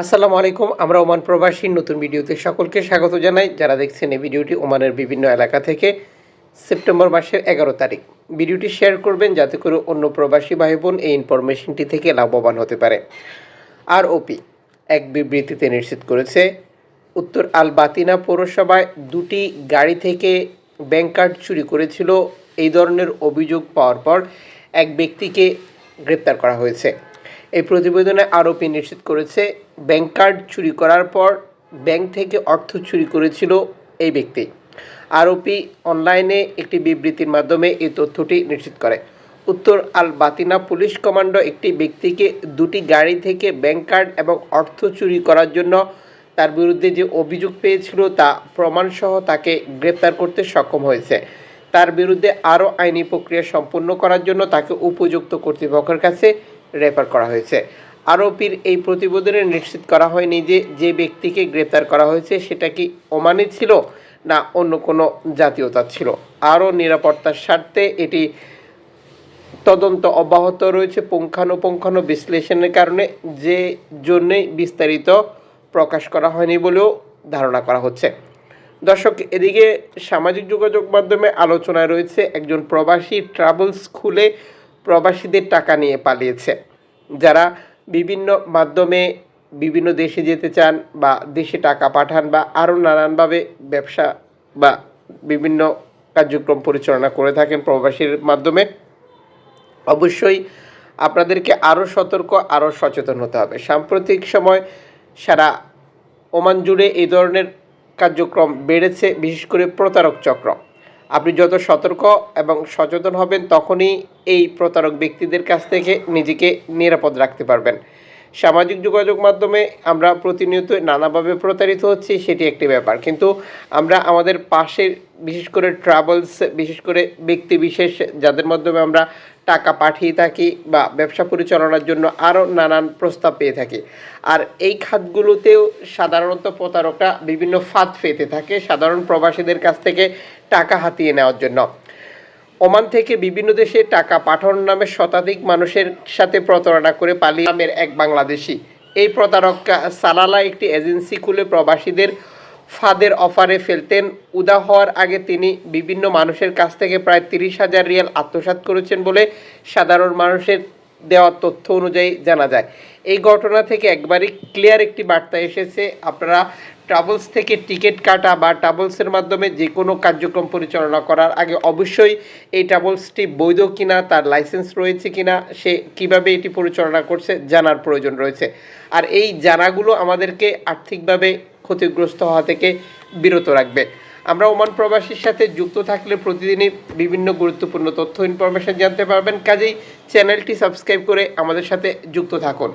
আসসালামু আলাইকুম, আমরা ওমান প্রবাসীর নতুন ভিডিওতে সকলকে স্বাগত জানাই। যারা দেখছেন এই ভিডিওটি ওমানের বিভিন্ন এলাকা থেকে, সেপ্টেম্বর মাসের এগারো তারিখ। ভিডিওটি শেয়ার করবেন যাতে করে অন্য প্রবাসী ভাই বোন এই ইনফরমেশনটি থেকে লাভবান হতে পারে। আর ওপি এক বিবৃতিতে নিশ্চিত করেছে, উত্তর আল বাতিনা পৌরসভায় দুটি গাড়ি থেকে ব্যাংক কার্ড চুরি করেছিল। এই ধরনের অভিযোগ পাওয়ার পর এক ব্যক্তিকে গ্রেপ্তার করা হয়েছে। এই প্রতিবেদনে আরোপি নিশ্চিত করেছে, ব্যাংক কার্ড চুরি করার পর ব্যাংক থেকে অর্থ চুরি করেছিল এই ব্যক্তি। আরোপি অনলাইনে একটি বিবৃতির মাধ্যমে এই তথ্যটি নিশ্চিত করে। উত্তর আল বাতিনা পুলিশ কমান্ডো একটি ব্যক্তিকে দুটি গাড়ি থেকে ব্যাংক কার্ড এবং অর্থ চুরি করার জন্য তার বিরুদ্ধে যে অভিযোগ পেয়েছিল তা প্রমাণসহ তাকে গ্রেপ্তার করতে সক্ষম হয়েছে। তার বিরুদ্ধে আরও আইনি প্রক্রিয়া সম্পন্ন করার জন্য তাকে উপযুক্ত কর্তৃপক্ষের কাছে রেফার করা হয়েছে। আরোপির এই প্রতিবেদনে নিশ্চিত করা হয়নি যে যে ব্যক্তিকে গ্রেপ্তার করা হয়েছে সেটা কি ওমানি ছিল না অন্য কোনো জাতীয়তা ছিল। আরও নিরাপত্তার স্বার্থে এটি তদন্ত অব্যাহত রয়েছে পুঙ্খানুপুঙ্খানু বিশ্লেষণের কারণে, যে জন্যেই বিস্তারিত প্রকাশ করা হয়নি বলেও ধারণা করা হচ্ছে। দর্শক, এদিকে সামাজিক যোগাযোগ মাধ্যমে আলোচনায় রয়েছে একজন প্রবাসী ট্রাভেলস খুলে প্রবাসীদের টাকা নিয়ে পালিয়েছে। যারা বিভিন্ন মাধ্যমে বিভিন্ন দেশে যেতে চান বা দেশে টাকা পাঠান বা আরও নানানভাবে ব্যবসা বা বিভিন্ন কার্যক্রম পরিচালনা করে থাকেন প্রবাসীর মাধ্যমে, অবশ্যই আপনাদেরকে আরও সতর্ক, আরও সচেতন হতে হবে। সাম্প্রতিক সময় সারা ওমান জুড়ে এই ধরনের কার্যক্রম বেড়েছে, বিশেষ করে প্রতারক চক্র। আপনি যত সতর্ক এবং সচেতন হবেন, তখনই এই প্রতারক ব্যক্তিদের কাছ থেকে নিজেকে নিরাপদ রাখতে পারবেন। সামাজিক যোগাযোগ মাধ্যমে আমরা প্রতিনিয়ত নানাভাবে প্রতারিত হচ্ছি, সেটি একটি ব্যাপার। কিন্তু আমরা আমাদের পাশের, বিশেষ করে ট্রাভেলস বিশেষ করে ব্যক্তি বিশেষ, যাদের মাধ্যমে আমরা টাকা পাঠিয়ে থাকি বা ব্যবসা পরিচালনার জন্য আরও নানান প্রস্তাব পেয়ে থাকি। আর এই খাতগুলোতেও সাধারণত প্রতারকরা বিভিন্ন ফাঁদ পেতে থাকে সাধারণ প্রবাসীদের কাছ থেকে টাকা হাতিয়ে নেওয়ার জন্য। ওমান থেকে বিভিন্ন দেশে টাকা পাঠানোর নামে শতাধিক মানুষের সাথে প্রতারণা করে পালিয়ে নামের এক বাংলাদেশি। এই প্রতারক সালালা একটি এজেন্সি খুলে প্রবাসীদের ফাঁদের অফারে ফেলতেন। উদা হওয়ার আগে তিনি বিভিন্ন মানুষের কাছ থেকে প্রায় তিরিশ হাজার রিয়াল আত্মসাত করেছেন বলে সাধারণ মানুষের দেওয়া তথ্য অনুযায়ী জানা যায়। এই ঘটনা থেকে একবারই ক্লিয়ার একটি বার্তা এসেছে। আপনারা ট্রাভেলস থেকে টিকিট কাটা বা ট্রাভেলসের মাধ্যমে যে কোনো কার্যক্রম পরিচালনা করার আগে অবশ্যই এই ট্রাভেলসটি বৈধ কিনা, তার লাইসেন্স রয়েছে কিনা, সে কীভাবে এটি পরিচালনা করছে জানার প্রয়োজন রয়েছে। আর এই জানাগুলো আমাদেরকে আর্থিকভাবে ক্ষতিগ্রস্ত হওয়া থেকে বিরত রাখবে। আমরা ওমান প্রবাসীর সাথে যুক্ত থাকলে প্রতিদিনই বিভিন্ন গুরুত্বপূর্ণ তথ্য ইনফরমেশন জানতে পারবেন। কাজেই চ্যানেলটি সাবস্ক্রাইব করে আমাদের সাথে যুক্ত থাকুন।